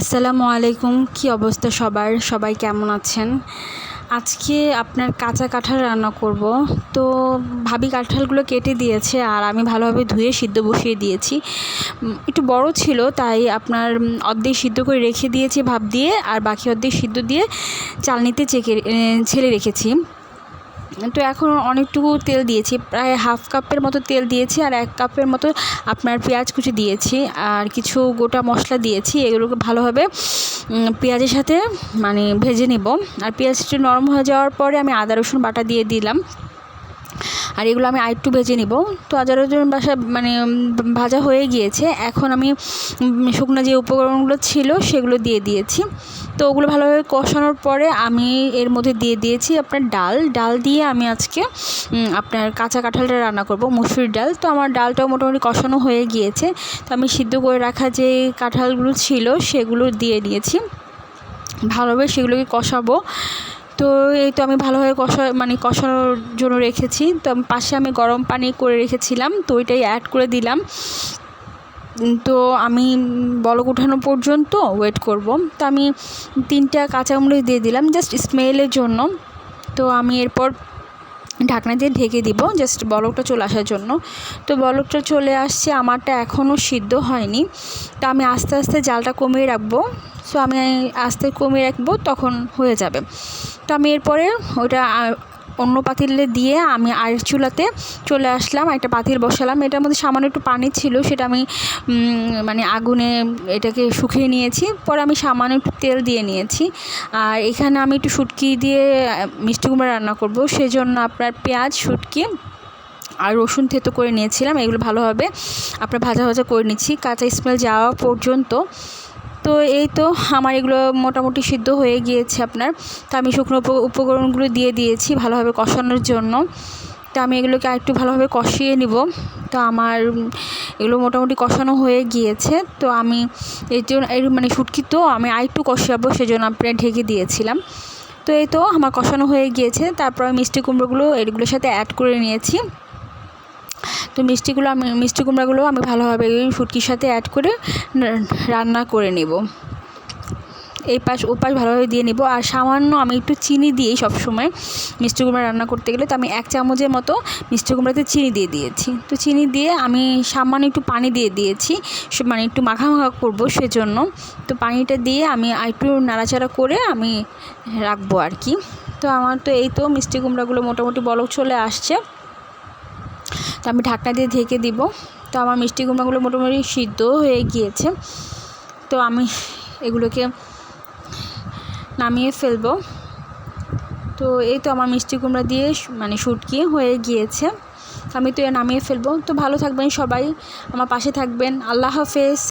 আসসালামু আলাইকুম, কি অবস্থা সবার? সবাই কেমন আছেন? আজকে আপনার কাঁচা কাঁঠাল রান্না করব। তো ভাবি কাঁঠালগুলো কেটে দিয়েছে আর আমি ভালোভাবে ধুয়ে সিদ্ধ বসিয়ে দিয়েছি। একটু বড় ছিল, তাই আপনার অর্ধেক সিদ্ধ করে রেখে দিয়েছি ভাব দিয়ে আর বাকি অর্ধেক সিদ্ধ দিয়ে চালনিতে চেকে ছেলে রেখেছি। তো এখন অনেকটুকু তেল দিয়েছি। প্রায় হাফ কাপের মতো তেল দিয়েছি আর এক কাপের মতো আপনার পেঁয়াজ কুচি দিয়েছি আর কিছু গোটা মশলা দিয়েছি। এগুলোকে ভালোভাবে পেঁয়াজের সাথে মানে ভেজে নেব। আর পেঁয়াজটি নরম হয়ে যাওয়ার পরে আমি আদা রসুন বাটা দিয়ে দিলাম। আর এগুলো আমি আরেকটু ভেজে নিব। তো আদা রসুন বাসা মানে ভাজা হয়ে গিয়েছে। এখন আমি শুকনো যে উপকরণগুলো ছিল সেগুলো দিয়ে দিয়েছি। তো ওগুলো ভালোভাবে কষানোর পরে আমি এর মধ্যে দিয়ে দিয়েছি আপনার ডাল। ডাল দিয়ে আমি আজকে আপনার কাঁচা কাঁঠালটা রান্না করব মুসুরির ডাল। তো আমার ডালটাও মোটামুটি কষানো হয়ে গিয়েছে। তো আমি সিদ্ধ করে রাখা যে কাঁঠালগুলো ছিল সেগুলো দিয়ে দিয়েছি। ভালোভাবে সেগুলোকে কষাবো। তো এই তো আমি ভালোভাবে কষা মানে কষানোর জন্য রেখেছি। তো পাশে আমি গরম পানি করে রেখেছিলাম, তো ওইটাই অ্যাড করে দিলাম। তো আমি বলক উঠানো পর্যন্ত ওয়েট করব। তো আমি তিনটা কাঁচামরিচ দিয়ে দিলাম জাস্ট স্মেলের জন্য। তো আমি এরপর ঢাকনা দিয়ে ঢেকে দিব জাস্ট বলকটা চলে আসার জন্য। তো বলকটা চলে আসছে, আমারটা এখনও সিদ্ধ হয়নি। তো আমি আস্তে আস্তে জালটা কমিয়ে রাখব। সো আমি আস্তে কমিয়ে রাখব, তখন হয়ে যাবে। তো আমি এরপরে ওটা অন্য পাতিলে দিয়ে আমি আর চুলাতে চলে আসলাম, একটা পাতিল বসালাম। এটার মধ্যে সামান্য একটু পানি ছিল, সেটা আমি মানে আগুনে এটাকে শুকিয়ে নিয়েছি। পরে আমি সামান্য একটু তেল দিয়ে নিয়েছি। আর এখানে আমি একটু শুটকি দিয়ে মিষ্টি কুমড়া রান্না করব। সেজন্য আপনার পেঁয়াজ, শুটকি আর রসুন থেতো করে নিয়েছিলাম। এগুলো ভালোভাবে আপনার ভাজা ভাজা করে নিচ্ছি। কাঁচা স্মেল যাওয়া পর্যন্ত তো এই তো আমার এগুলো মোটামুটি সিদ্ধ হয়ে গিয়েছে আপনার। তো আমি শুকনো উপ- উপকরণগুলো দিয়ে দিয়েছি ভালোভাবে কষানোর জন্য। তো আমি এগুলোকে আরেকটু ভালোভাবে কষিয়ে নিব। তো আমার এগুলো মোটামুটি কষানো হয়ে গিয়েছে। তো আমি এই জন্য এই মানে শুটকি তো আমি আরেকটু কষাবো সেজন্য আপনার ঢেকে দিয়েছিলাম। তো এই তো আমার কষানো হয়ে গিয়েছে। তারপর আমি মিষ্টি কুমড়োগুলো এগুলোর সাথে অ্যাড করে নিয়েছি। তো মিষ্টিগুলো আমি, মিষ্টি কুমড়াগুলো আমি ভালোভাবে এই শুটকির সাথে অ্যাড করে রান্না করে নেব। এই পাশ, ও পাশ ভালোভাবে দিয়ে নেব। আর সামান্য আমি একটু চিনি দিয়েই সবসময় মিষ্টি কুমড়া রান্না করতে গেলে। তো আমি এক চামচের মতো মিষ্টি কুমড়াতে চিনি দিয়ে দিয়েছি। তো চিনি দিয়ে আমি সামান্য একটু পানি দিয়ে দিয়েছি। মানে একটু মাখা মাখা করব সেজন্য। তো পানিটা দিয়ে আমি একটু নাড়াচাড়া করে আমি রাখব আর কি। তো আমার তো এই তো মিষ্টি কুমড়াগুলো মোটামুটি বলক চলে আসছে। তো আমি ঢাকনা দিয়ে ঢেকে দিব। তো আমার মিষ্টি কুমড়াগুলো মোটামুটি সিদ্ধ হয়ে গিয়েছে। তো আমি এগুলোকে নামিয়ে ফেলব। তো এই তো আমার মিষ্টি কুমড়া দিয়ে মানে শুটকি হয়ে গিয়েছে। আমি তো এ নামিয়ে ফেলব। তো ভালো থাকবেন সবাই। আমার পাশে থাকবেন। আল্লাহ হাফেজ।